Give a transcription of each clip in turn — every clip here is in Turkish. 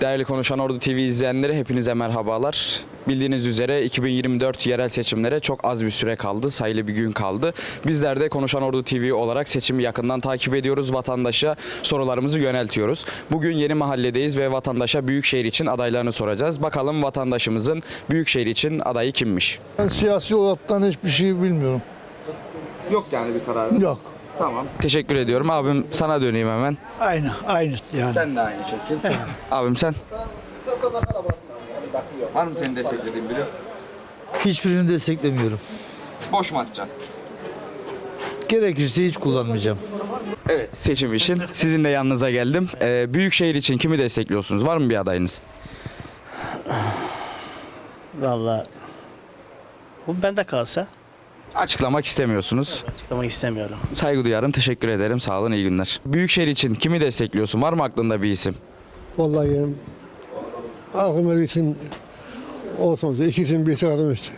Değerli Konuşan Ordu TV izleyenleri hepinize merhabalar. Bildiğiniz üzere 2024 yerel seçimlere çok az bir süre kaldı, sayılı bir gün kaldı. Bizler de Konuşan Ordu TV olarak seçimi yakından takip ediyoruz, vatandaşa sorularımızı yöneltiyoruz. Bugün Yeni Mahalledeyiz ve vatandaşa Büyükşehir için adaylarını soracağız. Bakalım vatandaşımızın Büyükşehir için adayı kimmiş? Ben siyasi olaraktan hiçbir şey bilmiyorum. Yok yani bir karar. Yok. Tamam. Teşekkür ediyorum. Abim sana döneyim hemen. Aynı, aynı yani. Sen de aynı şekilde. Abim sen? Var mı senin desteklediğin biri? Hiçbirini desteklemiyorum. Boş mu atacaksın? Gerekirse hiç kullanmayacağım. Evet seçim için sizin de yanınıza geldim. Ee, Büyükşehir için kimi destekliyorsunuz? Var mı bir adayınız? Vallahi bu bende kalsa Açıklamak istemiyorsunuz. açıklamak istemiyorum. Saygı duyarım. Teşekkür ederim. Sağ olun. iyi günler. Büyükşehir için kimi destekliyorsun? Var mı aklında bir isim? Vallahi yani aklıma bir isim olsun. İki isim bir sıradım işte.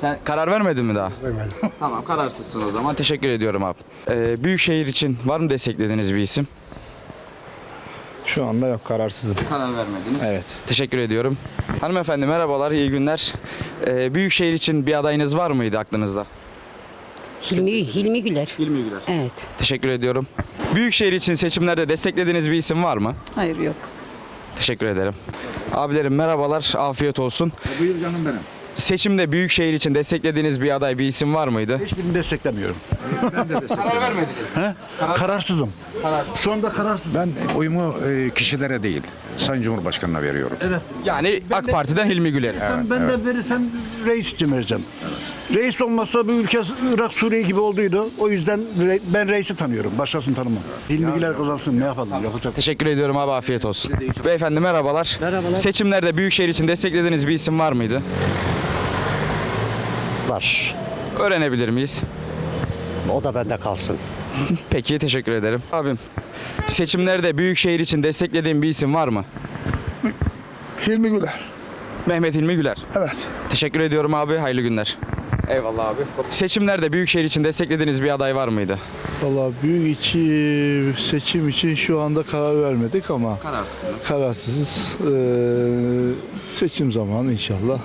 Sen karar vermedin mi daha? Vermedim. Tamam kararsızsın o zaman. Teşekkür ediyorum abi. Ee, Büyükşehir için var mı desteklediğiniz bir isim? Şu anda yok kararsızım. Karar vermediniz. Evet. Teşekkür ediyorum. Hanımefendi merhabalar, iyi günler. Ee, Büyükşehir için bir adayınız var mıydı aklınızda? Hilmi, Hilmi Güler. Hilmi Güler. Evet. Teşekkür ediyorum. Büyükşehir için seçimlerde desteklediğiniz bir isim var mı? Hayır yok. Teşekkür ederim. Abilerim merhabalar, afiyet olsun. Buyur canım benim. Seçimde Büyükşehir için desteklediğiniz bir aday, bir isim var mıydı? Hiçbirini desteklemiyorum. Karar vermediniz. Kararsızım. Şu anda kararsız. Ben oyumu e, kişilere değil, Sayın Cumhurbaşkanı'na veriyorum. Yani AK Parti'den Hilmi Güler. Sen ben de verirsem reis için vereceğim. Reis olmasa bu ülke Irak Suriye gibi olduydu. O yüzden re- ben reisi tanıyorum. Başkasını tanımam. Hilmigiler kazansın ne yapalım yapacak. Teşekkür ediyorum abi afiyet olsun. Beyefendi merhabalar. Merhabalar. Seçimlerde Büyükşehir için desteklediğiniz bir isim var mıydı? var. Öğrenebilir miyiz? O da bende kalsın. Peki teşekkür ederim. Abim seçimlerde Büyükşehir için desteklediğin bir isim var mı? Hilmi Güler. Mehmet Hilmi Güler. Evet. Teşekkür ediyorum abi. Hayırlı günler. Eyvallah abi. Seçimlerde Büyükşehir için desteklediğiniz bir aday var mıydı? Vallahi büyük içi seçim için şu anda karar vermedik ama Kararsız. kararsızız. Ee, seçim zamanı inşallah.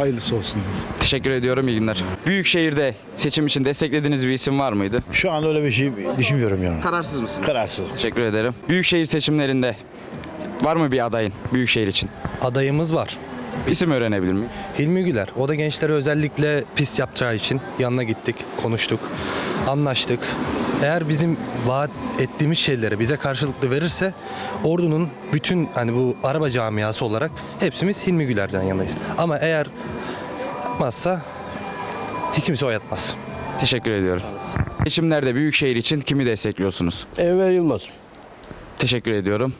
Hayırlısı olsun. Teşekkür ediyorum. İyi günler. Büyükşehir'de seçim için desteklediğiniz bir isim var mıydı? Şu anda öyle bir şey düşünmüyorum yani. Kararsız mısınız? Kararsız. Teşekkür ederim. Büyükşehir seçimlerinde var mı bir adayın Büyükşehir için? adayımız var. İsim öğrenebilir miyim? Hilmi Güler. O da gençlere özellikle pist yapacağı için yanına gittik, konuştuk, anlaştık. Eğer bizim vaat ettiğimiz şeyleri bize karşılıklı verirse ordunun bütün hani bu araba camiası olarak hepsimiz Hilmi Güler'den yanayız. Ama eğer yapmazsa hiç kimse oy atmaz. Teşekkür ediyorum. Seçimlerde Büyükşehir için kimi destekliyorsunuz? Enver Yılmaz. Teşekkür ediyorum.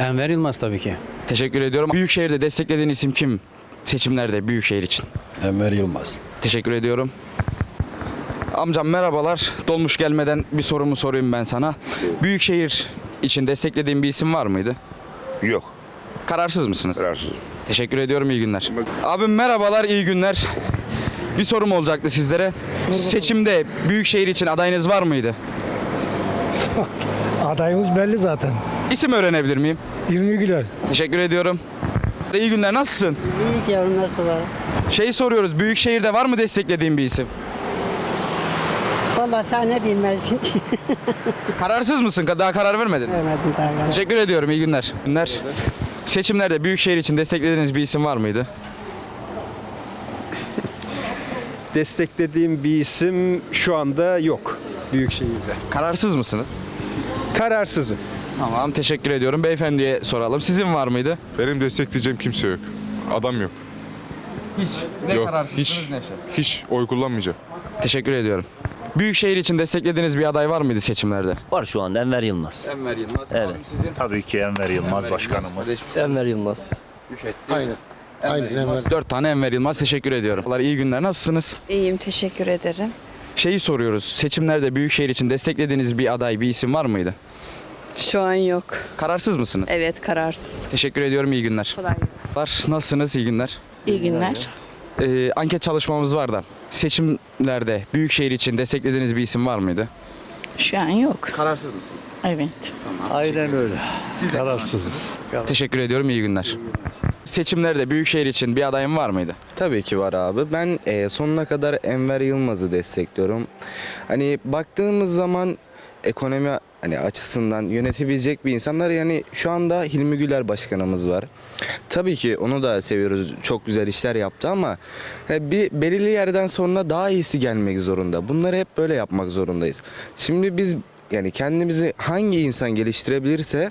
Enver Yılmaz tabii ki. Teşekkür ediyorum. Büyükşehir'de desteklediğin isim kim? Seçimlerde Büyükşehir için. Enver Yılmaz. Teşekkür ediyorum. Amcam merhabalar. Dolmuş gelmeden bir sorumu sorayım ben sana. Büyükşehir için desteklediğin bir isim var mıydı? Yok, Kararsız mısınız? kararsız. Teşekkür ediyorum. iyi günler. Abim merhabalar, iyi günler. Bir sorum olacaktı sizlere. Seçimde Büyükşehir için adayınız var mıydı? Adayımız belli zaten. İsim öğrenebilir miyim? Hilmi Güler. Teşekkür ediyorum. İyi günler. Nasılsın? İyi ki yavrum nasıl var? Şey soruyoruz. Büyükşehir'de var mı desteklediğin bir isim? Valla sen ne diyeyim şimdi? Kararsız mısın? Daha karar vermedin. Vermedim daha ben. Teşekkür ediyorum. İyi günler. Günler. Seçimlerde Büyükşehir için desteklediğiniz bir isim var mıydı? desteklediğim bir isim şu anda yok Büyükşehir'de. Kararsız mısınız? Kararsızım. Tamam. Teşekkür ediyorum. Beyefendiye soralım. Sizin var mıydı? Benim destekleyeceğim kimse yok. Adam yok. Hiç. Ne Yok, kararsızsınız hiç. ne şey. Hiç oy kullanmayacağım. Teşekkür ediyorum. Büyükşehir için desteklediğiniz bir aday var mıydı seçimlerde? Var şu anda Enver Yılmaz. Enver Yılmaz. Evet. Abim sizin? Tabii ki Enver Yılmaz başkanımız. Enver Yılmaz. Üç etti. Aynen. Enver Aynen, Yılmaz. Dört tane Enver Yılmaz. Teşekkür ediyorum. Allah iyi günler. Nasılsınız? İyiyim teşekkür ederim. Şeyi soruyoruz. Seçimlerde Büyükşehir için desteklediğiniz bir aday, bir isim var mıydı? Şu an yok. Kararsız mısınız? Evet kararsız. Teşekkür ediyorum. İyi günler. Kolay gelsin. Nasılsınız? İyi günler. İyi günler. Ee, anket çalışmamız var da. Seçimlerde Büyükşehir için desteklediğiniz bir isim var mıydı? Şu an yok. Kararsız mısınız? Evet. Aynen öyle. Siz de Kararsızız. Teşekkür ediyorum. İyi günler. Seçimlerde Büyükşehir için bir adayın var mıydı? Tabii ki var abi. Ben e, sonuna kadar Enver Yılmaz'ı destekliyorum. Hani baktığımız zaman ekonomi hani açısından yönetebilecek bir insanlar yani şu anda Hilmi Güler başkanımız var. Tabii ki onu da seviyoruz. Çok güzel işler yaptı ama e, bir belirli yerden sonra daha iyisi gelmek zorunda. Bunları hep böyle yapmak zorundayız. Şimdi biz yani kendimizi hangi insan geliştirebilirse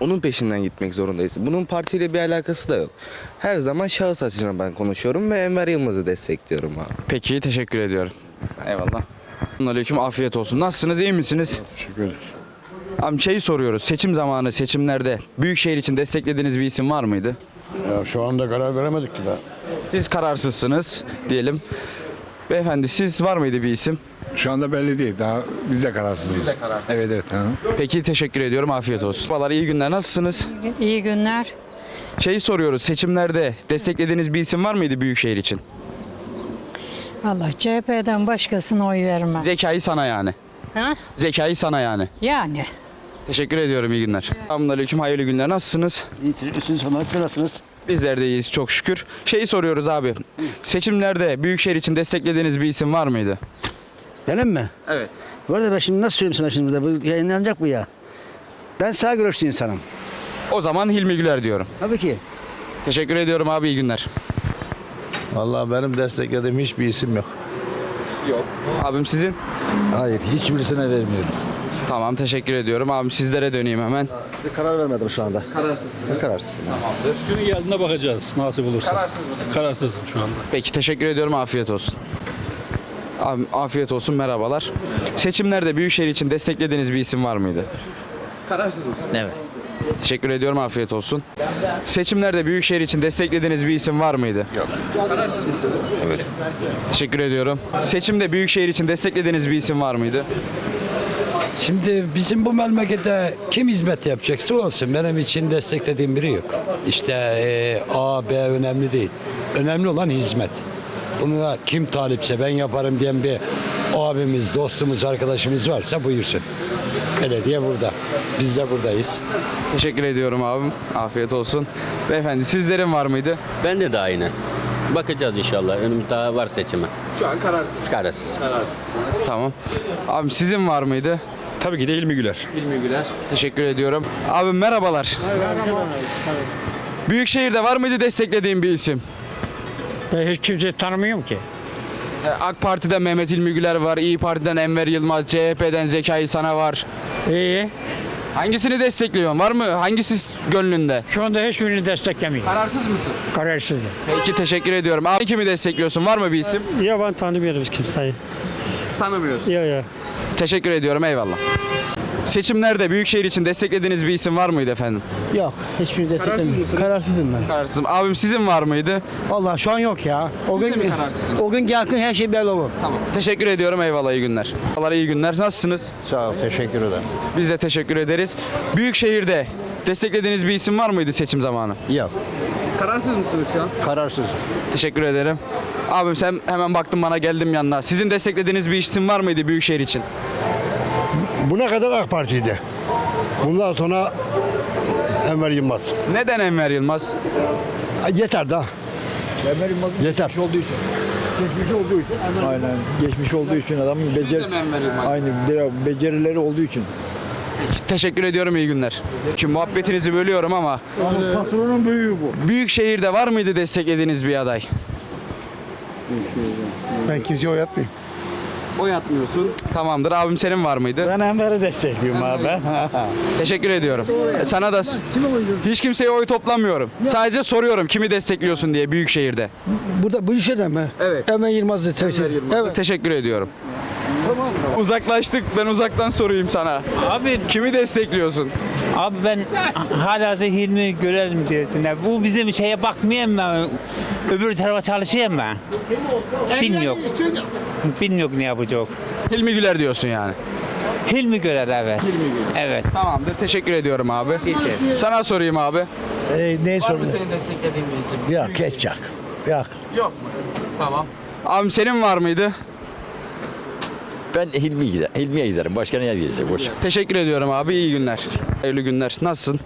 onun peşinden gitmek zorundayız. Bunun partiyle bir alakası da yok. Her zaman şahıs açısından ben konuşuyorum ve Enver Yılmaz'ı destekliyorum abi. Peki teşekkür ediyorum. Eyvallah. Aleyküm afiyet olsun. Nasılsınız iyi misiniz? Teşekkür ederim. Abi şeyi soruyoruz. Seçim zamanı seçimlerde Büyükşehir için desteklediğiniz bir isim var mıydı? Ya şu anda karar veremedik ki daha. Siz kararsızsınız diyelim. Beyefendi siz var mıydı bir isim? Şu anda belli değil. Daha biz de kararsızız. Biz de kararsız. Evet evet. Ha. Peki teşekkür ediyorum. Afiyet olsun. Babalar iyi günler. Nasılsınız? İyi günler. Şeyi soruyoruz. Seçimlerde desteklediğiniz bir isim var mıydı Büyükşehir için? Allah CHP'den başkasına oy vermem. Zekayı sana yani. Ha? Zekayı sana yani. Yani. Teşekkür ediyorum. iyi günler. Selamünaleyküm. Hayırlı günler. Nasılsınız? Siz nasılsınız? Bizler de iyiyiz çok şükür. Şeyi soruyoruz abi. Seçimlerde Büyükşehir için desteklediğiniz bir isim var mıydı? Benim mi? Evet. Bu arada ben şimdi nasıl söyleyeyim sana şimdi burada? Bu yayınlanacak bu ya. Ben sağ görüşlü insanım. O zaman Hilmi Güler diyorum. Tabii ki. Teşekkür ediyorum abi. iyi günler. Vallahi benim desteklediğim hiçbir isim yok. Yok. Abim sizin? Hayır, hiçbirisine vermiyorum. Tamam teşekkür ediyorum. Abim sizlere döneyim hemen. Bir karar vermedim şu anda. Kararsızsınız. Kararsız. Günün geldiğinde bakacağız nasip olursa. Kararsız mısınız? Kararsızım şu anda. Peki teşekkür ediyorum. Afiyet olsun. Abim afiyet olsun. Merhabalar. Seçimlerde Büyükşehir için desteklediğiniz bir isim var mıydı? Kararsız mısınız? Evet. Teşekkür ediyorum. Afiyet olsun. Seçimlerde Büyükşehir için desteklediğiniz bir isim var mıydı? Yok. Kararsız mısınız? Evet. Teşekkür ediyorum. Seçimde Büyükşehir için desteklediğiniz bir isim var mıydı? Şimdi bizim bu memlekette kim hizmet yapacaksa olsun. Benim için desteklediğim biri yok. İşte e, A, B önemli değil. Önemli olan hizmet. Bunu da kim talipse ben yaparım diyen bir abimiz, dostumuz, arkadaşımız varsa buyursun. Belediye burada. Biz de buradayız. Teşekkür ediyorum abim. Afiyet olsun. Beyefendi sizlerin var mıydı? Ben de daha yine. Bakacağız inşallah. Önümüzde daha var seçime. Şu an kararsız. Kararsız. Kararsızsınız. Tamam. Abim sizin var mıydı? Tabii ki de İlmi Güler. Hilmi Güler. Teşekkür ediyorum. Abim merhabalar. Büyükşehir'de var mıydı desteklediğin bir isim? Ben hiç kimseyi tanımıyorum ki. AK Parti'den Mehmet Hilmi Güler var, İyi Parti'den Enver Yılmaz, CHP'den Zekai Sana var. İyi. Hangisini destekliyorsun? Var mı? Hangisi gönlünde? Şu anda hiçbirini desteklemiyorum. Kararsız mısın? Kararsızım. Peki teşekkür ediyorum. Abi kimi destekliyorsun? Var mı bir isim? Ya ben tanımıyorum kimseyi. Tanımıyorsun. Ya ya. Teşekkür ediyorum. Eyvallah. Seçimlerde Büyükşehir için desteklediğiniz bir isim var mıydı efendim? Yok. Hiçbiri desteklemiyorum. mısınız? Kararsızım ben. Kararsızım. Abim sizin var mıydı? Vallahi şu an yok ya. O Siz de gün mi kararsızsınız? o gün gelsin her şey belli olur. Tamam. Teşekkür ediyorum. Eyvallah. iyi günler. Allah iyi günler. Nasılsınız? Sağ ol. Teşekkür ederim. Biz de teşekkür ederiz. Büyükşehir'de desteklediğiniz bir isim var mıydı seçim zamanı? Yok. Kararsız mısınız şu an? Kararsız. Teşekkür ederim. Abim sen hemen baktın bana geldim yanına. Sizin desteklediğiniz bir isim var mıydı Büyükşehir için? Buna kadar AK Parti'ydi. Bundan sonra Enver Yılmaz. Neden Enver Yılmaz? Ha, Yeter daha. Yeter. olduğu için. Geçmiş olduğu için. Aynen. Geçmiş olduğu için adamın becer Enver Yılmaz? aynı be- becerileri olduğu için. Teşekkür ediyorum iyi günler. Çünkü muhabbetinizi bölüyorum ama Patronun büyüğü bu. Büyükşehir'de var mıydı desteklediğiniz bir aday? Ben kimseye oy atmayayım. Oy atmıyorsun. Tamamdır. Abim senin var mıydı? Ben Enver'i destekliyorum abi. Teşekkür ediyorum. E, Sana da hiç kimseye oy toplamıyorum. Sadece soruyorum kimi destekliyorsun diye Büyükşehir'de. Burada bu işe de mi? Evet. Hemen Yılmaz'ı Evet. Teşekkür ediyorum. Uzaklaştık. Ben uzaktan sorayım sana. Abi Kimi destekliyorsun? abi ben hala Hilmi görelim diyorsun. ya. Bu bizim şeye bakmayayım ben. Öbür tarafa çalışayım ben. Bilmiyorum. Bilmiyorum ne yapacak. Hilmi Güler diyorsun yani. Hilmi görer evet. Evet. Tamamdır. Teşekkür ediyorum abi. Sana sorayım abi. Ee, ne Var mı senin desteklediğin bir isim? Yok hiç yok. Yok. Yok mu? Tamam. Abim senin var mıydı? Ben Hilmi gider, Hilmi'ye giderim. Başka neye gidecek? Boş. Teşekkür ediyorum abi. İyi günler. Hayırlı günler. Nasılsın?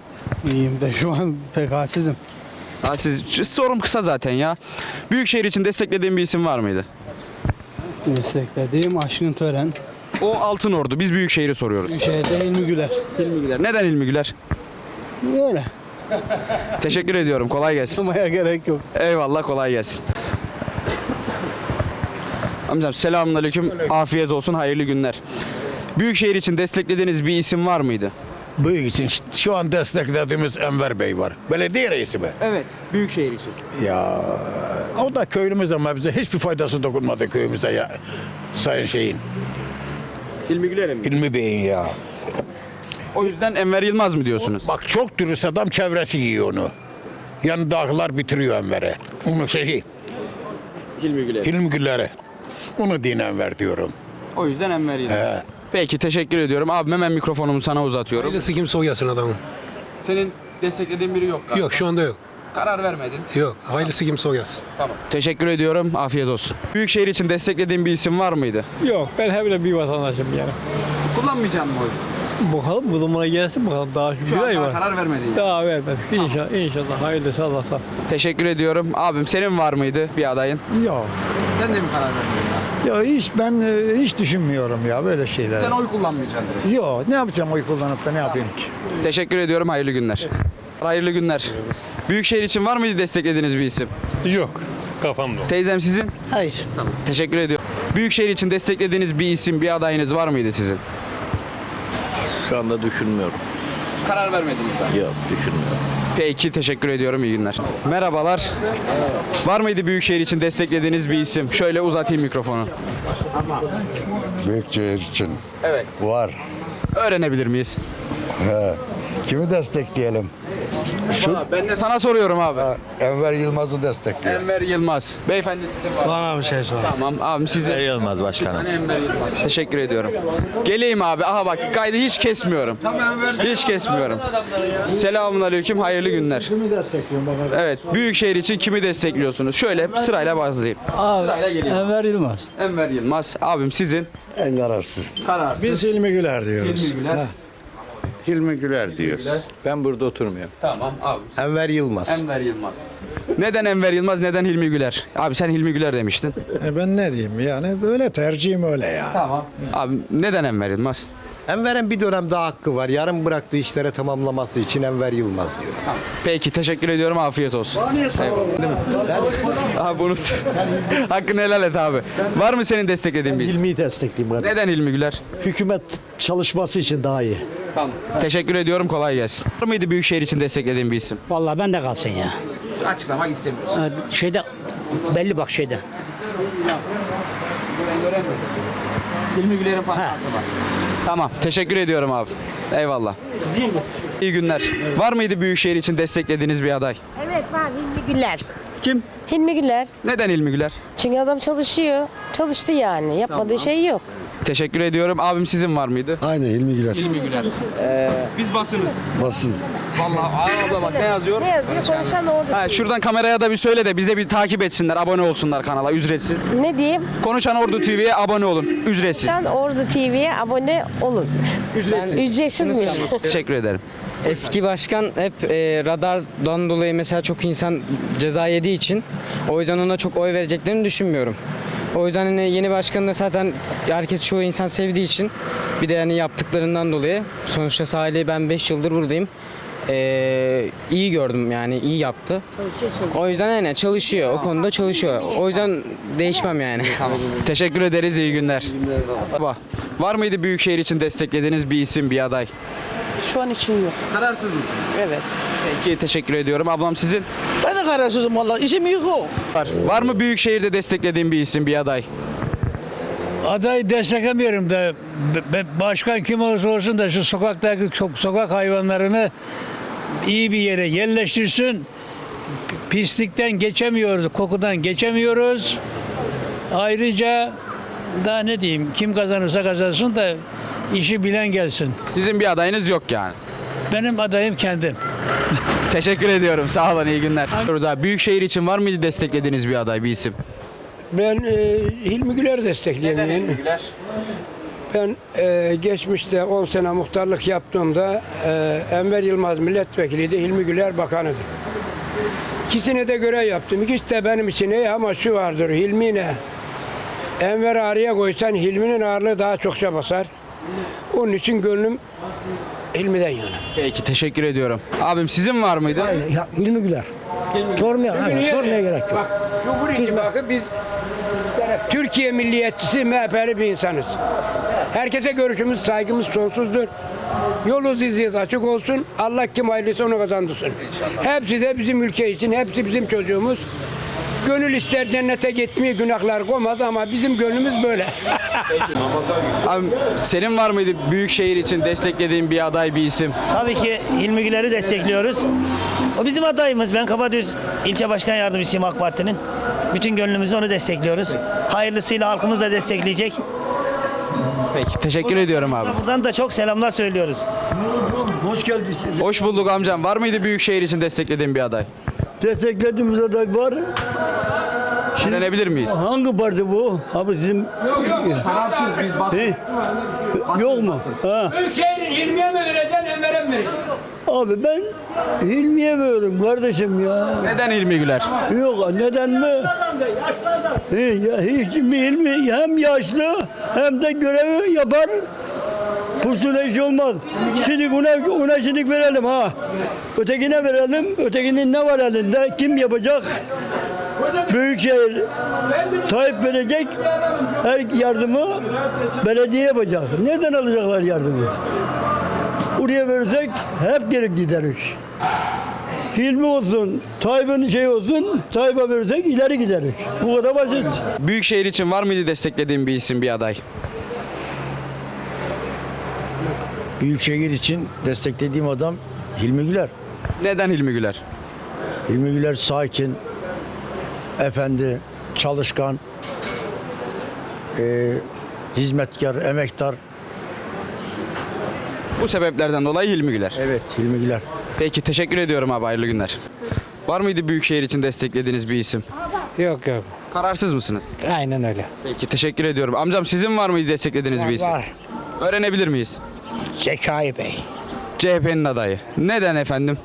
İyiyim de şu an pek halsizim. Ha, siz, şu sorum kısa zaten ya. Büyükşehir için desteklediğin bir isim var mıydı? Desteklediğim Aşkın Tören. O Altın Ordu. Biz Büyükşehir'i soruyoruz. Şeyde Hilmi Güler. Hilmi Güler. Neden Hilmi Güler? Öyle. Teşekkür ediyorum. Kolay gelsin. Olmaya gerek yok. Eyvallah kolay gelsin. Amcam selamünaleyküm. Afiyet olsun. Hayırlı günler. Büyükşehir için desteklediğiniz bir isim var mıydı? Bu için şu an desteklediğimiz Enver Bey var. Belediye reisi mi? Evet. Büyükşehir için. Ya o da köylümüz ama bize hiçbir faydası dokunmadı köyümüze ya. Sayın şeyin, Hilmi Güler'e mi? Hilmi Bey'in ya. O yüzden Enver Yılmaz mı diyorsunuz? Bak çok dürüst adam çevresi yiyor onu. Yanındakiler bitiriyor Enver'e. Onun şeyi, Hilmi Güler. Hilmi Güller'e. Onu din Enver diyorum. O yüzden Enver Yılmaz. He. Peki teşekkür ediyorum. Abi hemen mikrofonumu sana uzatıyorum. Hayırlısı kimse gelsin adamın. Senin desteklediğin biri yok galiba. Yok şu anda yok. Karar vermedin. Yok. Hayırlısı kimse gelsin. Tamam. Teşekkür ediyorum. Afiyet olsun. Büyükşehir için desteklediğin bir isim var mıydı? Yok ben hem bir vatandaşım yani. Kullanmayacağım mı oy? Bakalım bu zamana gelsin bakalım daha şu, Şu bir an ay daha var. karar vermedin. Daha vermedik. İnşallah, inşallah hayırlısı Allah'tan. Teşekkür ediyorum. Abim senin var mıydı bir adayın? Yok. Sen de mi karar verdin? Ya hiç ben e, hiç düşünmüyorum ya böyle şeyler. Sen oy kullanmayacaksın direkt. Yok ne yapacağım oy kullanıp da ne yapayım ki? Teşekkür ediyorum. Hayırlı günler. Hayırlı günler. Büyükşehir için var mıydı desteklediğiniz bir isim? Yok. Kafamda. Teyzem sizin? Hayır. Teşekkür ediyorum. Büyükşehir için desteklediğiniz bir isim, bir adayınız var mıydı sizin? Şu anda düşünmüyorum. Karar vermediniz daha. Yok düşünmüyorum. Peki teşekkür ediyorum. iyi günler. Merhabalar. Var mıydı Büyükşehir için desteklediğiniz bir isim? Şöyle uzatayım mikrofonu. Büyükşehir için Evet. var. Öğrenebilir miyiz? He. Kimi destekleyelim? Valla ben de sana soruyorum abi. Enver Yılmaz'ı destekliyoruz. Enver Yılmaz. Beyefendi sizin var. Bana bir şey sor. Tamam abim sizin. Yılmaz başkanım. Enver Yılmaz. Teşekkür ediyorum. Geleyim abi. Aha bak kaydı hiç kesmiyorum. Hiç kesmiyorum. Selamun aleyküm. Hayırlı günler. Kimi destekliyorum baba? Evet. Büyükşehir için kimi destekliyorsunuz? Şöyle sırayla başlayayım. Sırayla geleyim. Enver Yılmaz. Enver Yılmaz. Abim sizin. En kararsız. Kararsız. Biz Hilmi Güler diyoruz. Hilmi Güler. Hilmi Güler diyoruz. Ben burada oturmuyorum. Tamam abi. Enver Yılmaz. Enver Yılmaz. Neden Enver Yılmaz, neden Hilmi Güler? Abi sen Hilmi Güler demiştin. E ben ne diyeyim yani böyle tercihim öyle ya. Tamam. Abi neden Enver Yılmaz? Enver'in bir dönem daha hakkı var. Yarım bıraktığı işlere tamamlaması için Enver Yılmaz diyor. Peki teşekkür ediyorum. Afiyet olsun. Eyvallah. Değil mi? Abi unut. Hakkını helal et abi. Var mı senin desteklediğin bir isim? Hilmi'yi destekleyeyim. Neden Hilmi Güler? Hükümet çalışması için daha iyi. Tamam. Teşekkür ediyorum. Kolay gelsin. Var mıydı Büyükşehir için desteklediğin bir isim? Vallahi ben de kalsın ya. Açıklamak istemiyoruz. Şeyde belli bak şeyde. Ben göremedim. Hilmi Güler'in pankartı var. Tamam. Teşekkür ediyorum abi. Eyvallah. İyi günler. Var mıydı Büyükşehir için desteklediğiniz bir aday? Evet var Hilmi Güler. Kim? Hilmi Güler. Neden Hilmi Güler? Çünkü adam çalışıyor. Çalıştı yani. Yapmadığı şey yok. Teşekkür ediyorum. Abim sizin var mıydı? Aynen Hilmi Güler. Hilmi Güler. Biz basınız. Basın. Vallahi abla bak ne yazıyor? Ne yazıyor? Konuşan orada. Ha, şuradan kameraya da bir söyle de bize bir takip etsinler, abone olsunlar kanala ücretsiz. Ne diyeyim? Konuşan Ordu TV'ye abone olun, ücretsiz. Sen Ordu TV'ye abone olun. Ücretsiz. Ücretsizmiş. Teşekkür ederim. Eski başkan hep e, radardan dolayı mesela çok insan ceza yediği için o yüzden ona çok oy vereceklerini düşünmüyorum. O yüzden hani yeni başkanı da zaten herkes çoğu insan sevdiği için bir de yani yaptıklarından dolayı sonuçta sahili ben 5 yıldır buradayım. E, iyi gördüm yani iyi yaptı. Çalışıyor çalışıyor. O yüzden yani çalışıyor o konuda çalışıyor. O yüzden değişmem yani. Teşekkür ederiz, iyi günler. Baba, var mıydı Büyükşehir için desteklediğiniz bir isim, bir aday? Şu an için yok. Kararsız mısınız? Evet. Peki, teşekkür ediyorum. Ablam sizin? Ben de kararsızım valla. İşim yok. Var. Var mı Büyükşehir'de desteklediğin bir isim, bir aday? Aday desteklemiyorum da be- başkan kim olursa olsun da şu sokaktaki so- sokak hayvanlarını iyi bir yere yerleştirsin. Pislikten geçemiyoruz, kokudan geçemiyoruz. Ayrıca daha ne diyeyim kim kazanırsa kazansın da işi bilen gelsin. Sizin bir adayınız yok yani. Benim adayım kendim. Teşekkür ediyorum. Sağ olun, iyi günler. Abi, Büyükşehir için var mıydı desteklediğiniz bir aday, bir isim? Ben Hilmi Güler destekliyorum. Güler? Ben e, geçmişte 10 sene muhtarlık yaptığımda e, Enver Yılmaz milletvekiliydi, Hilmi Güler bakanıdı. İkisine de görev yaptım. İkisi de benim için iyi ama şu vardır Hilmi ne? Enver ağrıya koysan Hilmi'nin ağırlığı daha çokça basar. Onun için gönlüm Hilmi'den yana. Peki teşekkür ediyorum. Abim sizin var mıydı? Hilmi Güler. Sormaya, sormaya gerek yok. Bak, Cumhur İttifakı biz Türkiye milliyetçisi MHP'li bir insanız. Herkese görüşümüz, saygımız sonsuzdur. Yolunuz iziniz açık olsun. Allah kim hayırlıysa onu kazandırsın. Hepsi de bizim ülke için, hepsi bizim çocuğumuz. Gönül ister cennete gitmeyi günahlar koymaz ama bizim gönlümüz böyle. Abi senin var mıydı Büyükşehir için desteklediğin bir aday bir isim? Tabii ki Hilmi Güler'i destekliyoruz. O bizim adayımız. Ben Kabadüz ilçe başkan yardımcısıyım AK Parti'nin. Bütün gönlümüzle onu destekliyoruz. Hayırlısıyla halkımız da destekleyecek. Peki teşekkür ediyorum abi. Buradan da çok selamlar söylüyoruz. Hoş geldin. Hoş bulduk amcam. Var mıydı Büyükşehir için desteklediğin bir aday? Desteklediğimiz aday var. Öğrenebilir miyiz? Hangi parti bu? Abi sizin... Tarafsız biz He? Yok mu? Ha. Büyükşehir'in Hilmi'ye mi vereceksin, Enver'e mi vereceksin? Abi ben Hilmi'ye veriyorum kardeşim ya. Neden Hilmi Güler? Yok neden mi? Hiç mi Hilmi hem yaşlı hem de görevi yapar. Pusula iş olmaz. Şimdi ona, ona şimdi verelim ha. Ötekine verelim. Ötekinin ne var elinde? Kim yapacak? Büyükşehir Tayyip verecek. Her yardımı belediye yapacak. Nereden alacaklar yardımı? Oraya verirsek hep geri gideriz. Hilmi olsun, Tayyip'in şey olsun, Tayyip'e verirsek ileri gideriz. Bu kadar basit. Büyükşehir için var mıydı desteklediğin bir isim bir aday? Büyükşehir için desteklediğim adam Hilmi Güler. Neden Hilmi Güler? Hilmi Güler sakin, efendi, çalışkan, e, hizmetkar, emektar. Bu sebeplerden dolayı Hilmi Güler. Evet Hilmi Güler. Peki teşekkür ediyorum abi hayırlı günler. Var mıydı Büyükşehir için desteklediğiniz bir isim? Yok yok. Kararsız mısınız? Aynen öyle. Peki teşekkür ediyorum. Amcam sizin var mıydı desteklediğiniz bir isim? Var. Öğrenebilir miyiz? Zekai Bey. CHP'nin adayı. Neden efendim?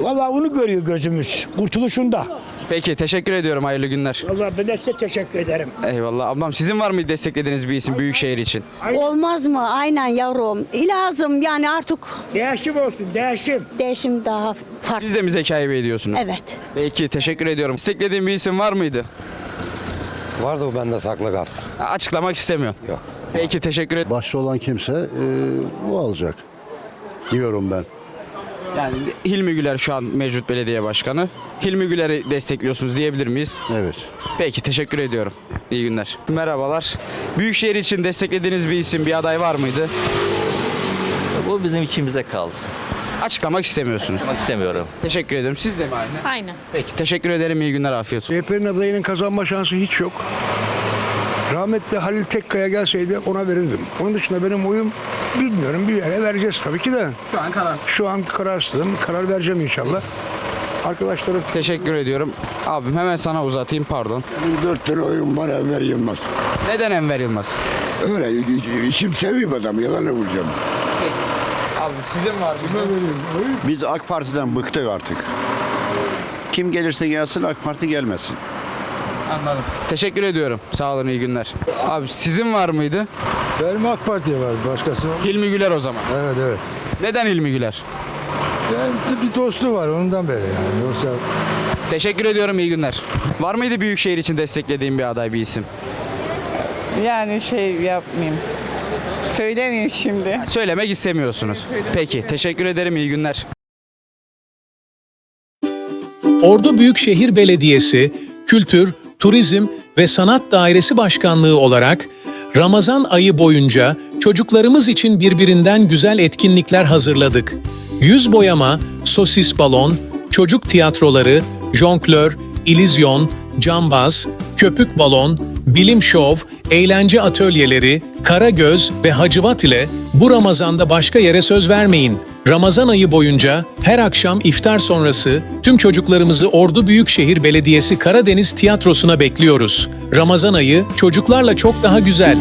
Vallahi onu görüyor gözümüz. Kurtuluşunda. Peki teşekkür ediyorum hayırlı günler. Allah ben de size teşekkür ederim. Eyvallah. Ablam sizin var mıydı desteklediğiniz bir isim Büyükşehir için? Olmaz mı? Aynen yavrum. Lazım yani artık Değişim olsun, değişim. değişim daha farklı. Siz de mi Zekai Bey diyorsunuz? Evet. Peki teşekkür ediyorum. Desteklediğin bir isim var mıydı? Vardı o bende saklı gaz. Ha, Açıklamak istemiyor. Yok. Peki teşekkür ederim. Başta olan kimse e, bu alacak. Diyorum ben. Yani Hilmi Güler şu an mevcut belediye başkanı. Hilmi Güler'i destekliyorsunuz diyebilir miyiz? Evet. Peki teşekkür ediyorum. İyi günler. Merhabalar. Büyükşehir için desteklediğiniz bir isim, bir aday var mıydı? Bu bizim içimizde kalsın. Açıklamak istemiyorsunuz. Bak istemiyorum. Teşekkür ederim. Siz de mi aynı? Aynen. Peki teşekkür ederim. İyi günler. Afiyet olsun. CHP'nin adayının kazanma şansı hiç yok. Rahmetli Halil Tekkaya gelseydi ona verirdim. Onun dışında benim oyum bilmiyorum bir yere vereceğiz tabii ki de. Şu an kararsız. Şu an kararsızım. Karar vereceğim inşallah. Arkadaşlarım Teşekkür ediyorum. Abim hemen sana uzatayım pardon. Benim dört tane oyun var Enver Yılmaz. Neden Enver Yılmaz? Öyle işim seveyim adam yalan vuracağım. Abi sizin var mı? Biz AK Parti'den bıktık artık. Kim gelirse gelsin AK Parti gelmesin. Anladım. Teşekkür ediyorum. Sağ olun iyi günler. Abi sizin var mıydı? Benim AK Parti'ye var. Başkası yok. Hilmi Güler o zaman. Evet evet. Neden Hilmi Güler? Yani bir dostu var ondan beri yani. Yoksa Teşekkür ediyorum iyi günler. Var mıydı Büyükşehir için desteklediğin bir aday bir isim? Yani şey yapmayayım. Söylemeyeyim şimdi. Söylemek istemiyorsunuz. Peki teşekkür ederim iyi günler. Ordu Büyükşehir Belediyesi Kültür, Turizm ve Sanat Dairesi Başkanlığı olarak Ramazan ayı boyunca çocuklarımız için birbirinden güzel etkinlikler hazırladık. Yüz boyama, sosis balon, çocuk tiyatroları, jonglör, ilizyon, cambaz, köpük balon, bilim şov, eğlence atölyeleri, Karagöz ve Hacivat ile bu Ramazan'da başka yere söz vermeyin. Ramazan ayı boyunca her akşam iftar sonrası tüm çocuklarımızı Ordu Büyükşehir Belediyesi Karadeniz Tiyatrosu'na bekliyoruz. Ramazan ayı çocuklarla çok daha güzel.